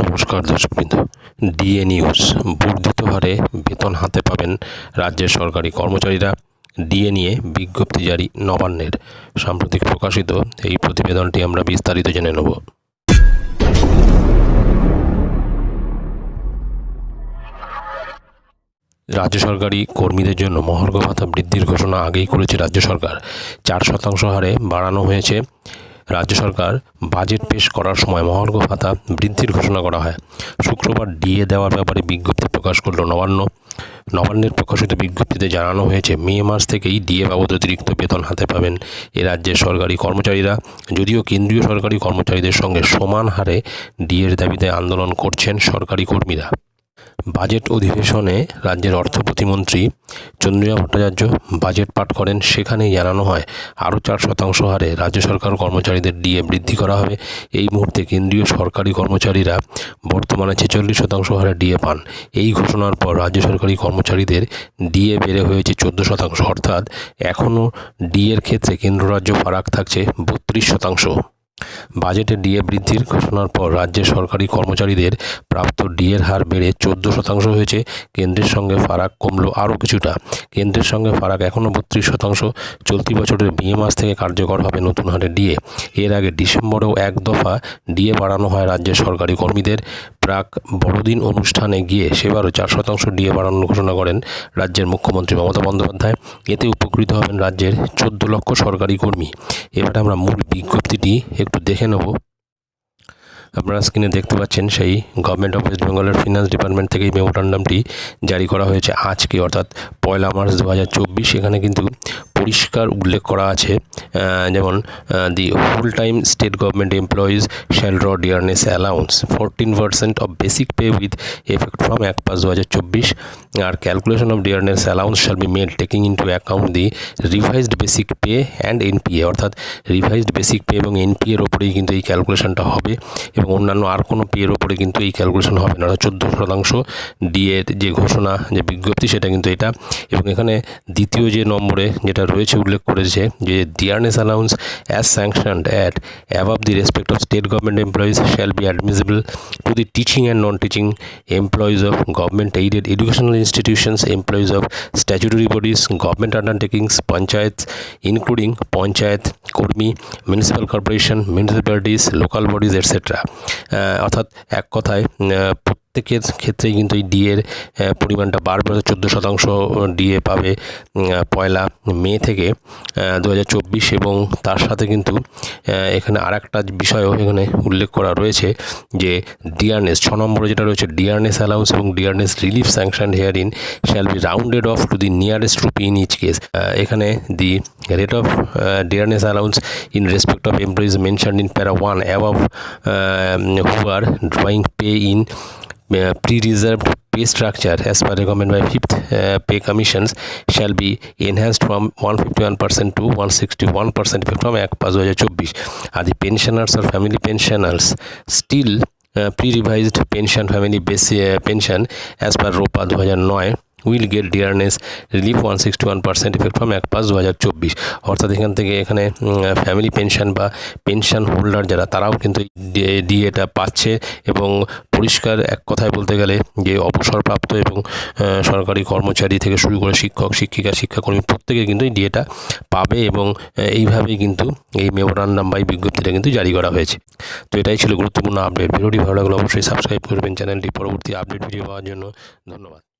নমস্কার দর্শকবৃন্দ। DA news বর্ধিত হারে বেতন হাতে পাবেন রাজ্যের সরকারি কর্মচারীরা। ডিএ নিয়ে বিজ্ঞপ্তি জারি নবান্নের। সাম্প্রতিক প্রকাশিত এই প্রতিবেদনটি আমরা বিস্তারিত জেনে নেব। রাজ্য সরকারি কর্মীদের জন্য মহার্ঘ ভাতা বৃদ্ধির ঘোষণা আগেই করেছে রাজ্য সরকার। চার শতাংশ হারে বাড়ানো হয়েছে। রাজ্য সরকার বাজেট পেশ করার সময় মহার্ঘ ভাতা বৃদ্ধির ঘোষণা করা হয়। শুক্রবার ডিএ দেওয়ার ব্যাপারে বিজ্ঞপ্তি প্রকাশ করল নবান্ন। নবান্নের প্রকাশিত বিজ্ঞপ্তিতে জানানো হয়েছে, মে মাস থেকেই ডিএ বাবদ অতিরিক্ত বেতন হাতে পাবেন এ রাজ্যের সরকারি কর্মচারীরা। যদিও কেন্দ্রীয় সরকারি কর্মচারীদের সঙ্গে সমান হারে ডিএর দাবিতে আন্দোলন করছেন সরকারি কর্মীরা। বাজেট অধিবেশনে রাজ্যের অর্থ প্রতিমন্ত্রী চন্দ্রিমা ভট্টাচার্য বাজেট পাঠ করেন, সেখানেই জানানো হয়, আরও চার শতাংশ হারে রাজ্য সরকার কর্মচারীদের ডিএ বৃদ্ধি করা হবে। এই মুহূর্তে কেন্দ্রীয় সরকারি কর্মচারীরা বর্তমানে ছেচল্লিশ শতাংশ হারে ডিএ পান। এই ঘোষণার পর রাজ্য সরকারি কর্মচারীদের ডিএ বেড়ে হয়েছে চোদ্দ শতাংশ, অর্থাৎ এখনও ডিএর ক্ষেত্রে কেন্দ্র রাজ্য ফারাক থাকছে বত্রিশ শতাংশ। বাজেটে ডিএ বৃদ্ধির ঘোষণার পর রাজ্যের সরকারি কর্মচারীদের প্রাপ্ত ডিএর হার বেড়ে চোদ্দ শতাংশ হয়েছে। কেন্দ্রের সঙ্গে ফারাক কমলো আরও কিছুটা। কেন্দ্রের সঙ্গে ফারাক এখনও বত্রিশ শতাংশ। চলতি বছরের মে মাস থেকে কার্যকর হবে নতুন হারে ডিএ। এর আগে ডিসেম্বরেও এক দফা ডিএ বাড়ানো হয় রাজ্যের সরকারি কর্মীদের। প্রাক বড়দিন অনুষ্ঠানে গিয়ে সেবারও চার শতাংশ ডিএ বাড়ানোর ঘোষণা করেন রাজ্যের মুখ্যমন্ত্রী মমতা বন্দ্যোপাধ্যায়। এতে উপকৃত হবেন রাজ্যের চোদ্দ লক্ষ সরকারি কর্মী। এবারে আমরা মূল বিজ্ঞপ্তিটি একটু দেখে নেব। আপনারা স্ক্রিনে দেখতে পাচ্ছেন সেই গভর্নমেন্ট অফ ওয়েস্ট বেঙ্গলের ফিনান্স ডিপার্টমেন্ট থেকে এই মেমোরান্ডামটি জারি করা হয়েছে আজকে, অর্থাৎ পয়লা মার্চ দু হাজার চব্বিশ। এখানে কিন্তু পরিষ্কার উল্লেখ করা আছে যেমন the full time state government employees shall draw dearness allowance fourteen percent of basic pay with effect from এক পাঁচ দু হাজার চব্বিশ। আর calculation of dearness allowance shall be made taking into account the revised basic pay and NPA অর্থাৎ revised basic pay এবং এনপিএর ওপরেই কিন্তু এই ক্যালকুলেশনটা হবে। এবং অন্যান্য আর কোনো পেয়ের ওপরে কিন্তু এই ক্যালকুলেশন হবে না। চোদ্দ শতাংশ ডিএর যে ঘোষণা, যে বিজ্ঞপ্তি, সেটা কিন্তু এটা। এবং এখানে দ্বিতীয় যে নম্বরে যেটা রয়েছে উল্লেখ করেছে, যে dearness allowance as sanctioned at above the respect of state government employees shall be admissible to the teaching and non teaching employees of government aided educational institutions employees of statutory bodies government undertakings panchayat including panchayat কর্মী municipal corporation municipalities local bodies etcetera অর্থাৎ এক কথায় প্রত্যেকের ক্ষেত্রেই কিন্তু এই ডিএর পরিমাণটা বাড়বে। অর্থাৎ চোদ্দ শতাংশ ডিএ পাবে পয়লা মে থেকে দু হাজার চব্বিশ এবং তার সাথে কিন্তু এখানে আর একটা বিষয়ও এখানে উল্লেখ করা রয়েছে যে ডিয়ারনেস ছ নম্বরে যেটা রয়েছে ডিয়ারনেস অ্যালাউন্স এবং dearness relief sanction herein shall be rounded off to the nearest rupee in each case এখানে the rate of dearness allowance in respect of mentioned in para 1 above um, who are drawing pay in uh, pre-reserved pay structure as per recommended by fifth uh, pay commissions shall be enhanced from 151% to 161% effect from act পাঁচ দু হাজার চব্বিশ আর pensioners or family pensioners still uh, pre-revised pension family base uh, pension as per ROPA দু হাজার নয় will get dearness relief one sixty one percent effect from এক পাঁচ দু হাজার চব্বিশ অর্থাৎ এখান থেকে এখানে ফ্যামিলি পেনশন বা পেনশন হোল্ডার যারা, তারাও কিন্তু ডিএটা পাচ্ছে এবং পরিষ্কার এক কথায় বলতে গেলে যে অবসরপ্রাপ্ত এবং সরকারি কর্মচারী থেকে শুরু করে শিক্ষক, শিক্ষিকা, শিক্ষাকর্মী প্রত্যেকে কিন্তু এই ডিএটা পাবে এবং এইভাবেই কিন্তু এই মেমোরান্ডাম বা এই বিজ্ঞপ্তিটা কিন্তু জারি করা হয়েছে। তো এটাই ছিল গুরুত্বপূর্ণ আপডেট। ভিডিওটি ভালো লাগলে অবশ্যই সাবস্ক্রাইব করবেন। চ্যানেলটি পরবর্তী আপডেট ভিডিও পাওয়ার জন্য ধন্যবাদ।